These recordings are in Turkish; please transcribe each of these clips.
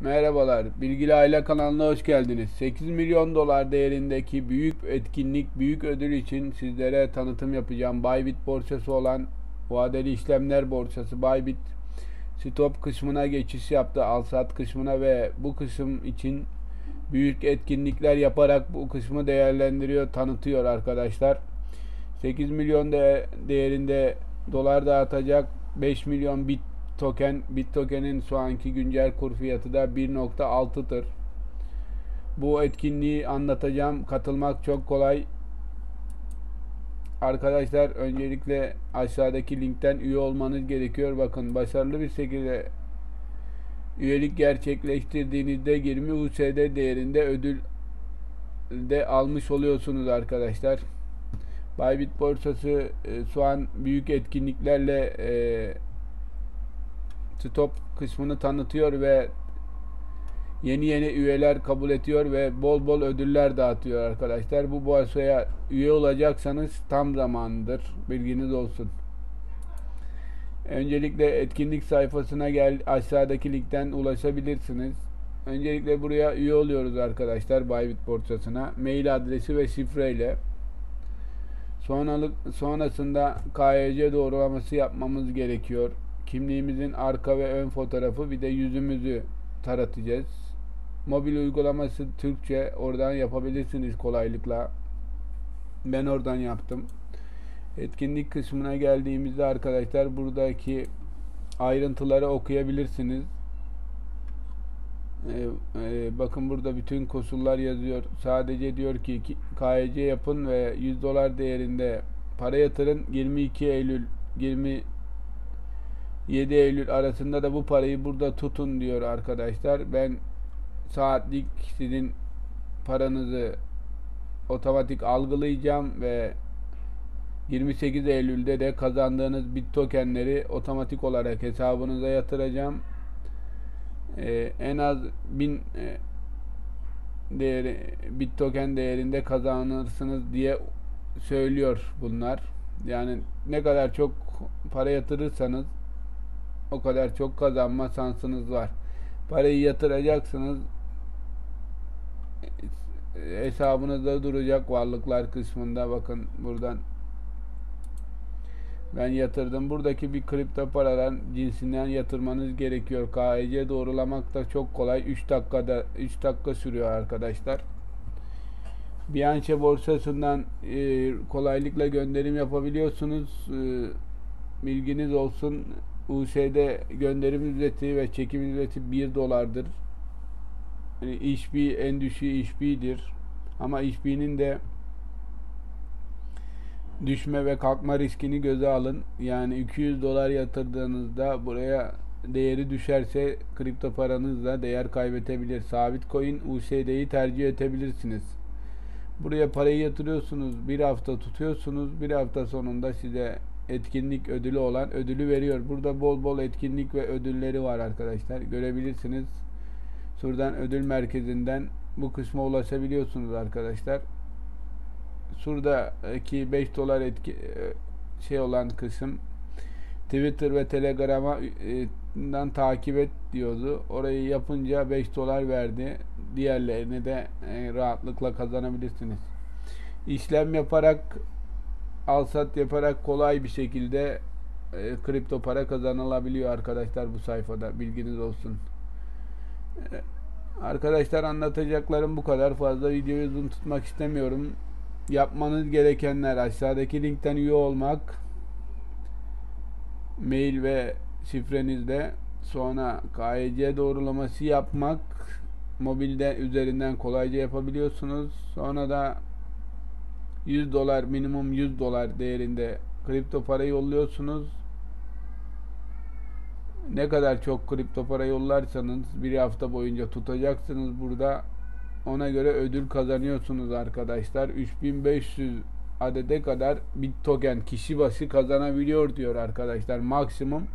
Merhabalar, Bilgili Aile kanalına hoş geldiniz. 8 milyon dolar değerindeki büyük etkinlik, büyük ödül için sizlere tanıtım yapacağım. Bybit borsası olan vadeli işlemler borsası Bybit stop kısmına geçiş yaptı, al sat kısmına ve bu kısım için büyük etkinlikler yaparak bu kısmı değerlendiriyor, tanıtıyor arkadaşlar. 8 milyon de değerinde dolar dağıtacak 5 milyon bit token bit tokenin şu anki güncel kur fiyatı da 1.6'tır. Bu etkinliği anlatacağım. Katılmak çok kolay. Arkadaşlar öncelikle aşağıdaki linkten üye olmanız gerekiyor. Bakın başarılı bir şekilde üyelik gerçekleştirdiğinizde 20 USD değerinde ödül de almış oluyorsunuz arkadaşlar. Bybit borsası e, şu an büyük etkinliklerle e, stop kısmını tanıtıyor ve yeni yeni üyeler kabul ediyor ve bol bol ödüller dağıtıyor arkadaşlar. Bu borsaya üye olacaksanız tam zamanıdır. Bilginiz olsun. Öncelikle etkinlik sayfasına gel aşağıdaki linkten ulaşabilirsiniz. Öncelikle buraya üye oluyoruz arkadaşlar Bybit borsasına. Mail adresi ve şifreyle. Sonralık, sonrasında KYC doğrulaması yapmamız gerekiyor. Kimliğimizin arka ve ön fotoğrafı bir de yüzümüzü taratacağız. Mobil uygulaması Türkçe oradan yapabilirsiniz kolaylıkla. Ben oradan yaptım. Etkinlik kısmına geldiğimizde arkadaşlar buradaki ayrıntıları okuyabilirsiniz. Ee, e, bakın burada bütün koşullar yazıyor. Sadece diyor ki KYC yapın ve 100 dolar değerinde para yatırın. 22 Eylül 20 7 Eylül arasında da bu parayı burada tutun diyor arkadaşlar. Ben saatlik sizin paranızı otomatik algılayacağım ve 28 Eylül'de de kazandığınız bit tokenleri otomatik olarak hesabınıza yatıracağım. Ee, en az 1000 e, değeri bit token değerinde kazanırsınız diye söylüyor bunlar. Yani ne kadar çok para yatırırsanız o kadar çok kazanma şansınız var. Parayı yatıracaksınız hesabınızda duracak varlıklar kısmında bakın buradan ben yatırdım. Buradaki bir kripto paradan cinsinden yatırmanız gerekiyor. KYC doğrulamak da çok kolay. 3 dakikada 3 dakika sürüyor arkadaşlar. Binance borsasından e, kolaylıkla gönderim yapabiliyorsunuz. E, bilginiz olsun. USD gönderim ücreti ve çekim ücreti 1 dolardır. Yani işbi en düşüğü işbidir. Ama işbinin de düşme ve kalkma riskini göze alın. Yani 200 dolar yatırdığınızda buraya değeri düşerse kripto paranızla değer kaybedebilir. Sabit coin USD'yi tercih edebilirsiniz. Buraya parayı yatırıyorsunuz. Bir hafta tutuyorsunuz. Bir hafta sonunda size etkinlik ödülü olan ödülü veriyor. Burada bol bol etkinlik ve ödülleri var arkadaşlar. Görebilirsiniz. Şuradan ödül merkezinden bu kısma ulaşabiliyorsunuz arkadaşlar. Şuradaki 5 dolar etki şey olan kısım Twitter ve Telegram'dan takip et diyordu. Orayı yapınca 5 dolar verdi. Diğerlerini de rahatlıkla kazanabilirsiniz. İşlem yaparak al sat yaparak kolay bir şekilde e, kripto para kazanılabiliyor arkadaşlar bu sayfada bilginiz olsun. E, arkadaşlar anlatacaklarım bu kadar fazla videoyu uzun tutmak istemiyorum. Yapmanız gerekenler aşağıdaki linkten üye olmak mail ve şifrenizde sonra KYC doğrulaması yapmak mobilde üzerinden kolayca yapabiliyorsunuz. Sonra da 100 dolar minimum 100 dolar değerinde kripto para yolluyorsunuz. Ne kadar çok kripto para yollarsanız bir hafta boyunca tutacaksınız burada. Ona göre ödül kazanıyorsunuz arkadaşlar. 3500 adede kadar bir token kişi başı kazanabiliyor diyor arkadaşlar. Maksimum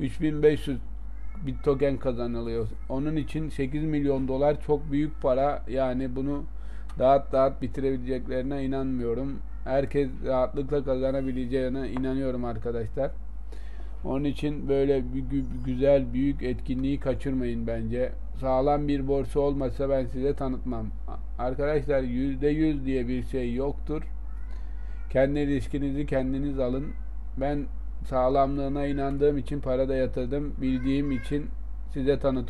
3500 bir token kazanılıyor. Onun için 8 milyon dolar çok büyük para. Yani bunu dağıt dağıt bitirebileceklerine inanmıyorum. Herkes rahatlıkla kazanabileceğine inanıyorum arkadaşlar. Onun için böyle güzel büyük etkinliği kaçırmayın bence. Sağlam bir borsa olmasa ben size tanıtmam. Arkadaşlar %100 diye bir şey yoktur. Kendi riskinizi kendiniz alın. Ben sağlamlığına inandığım için para da yatırdım. Bildiğim için size tanıtıyorum.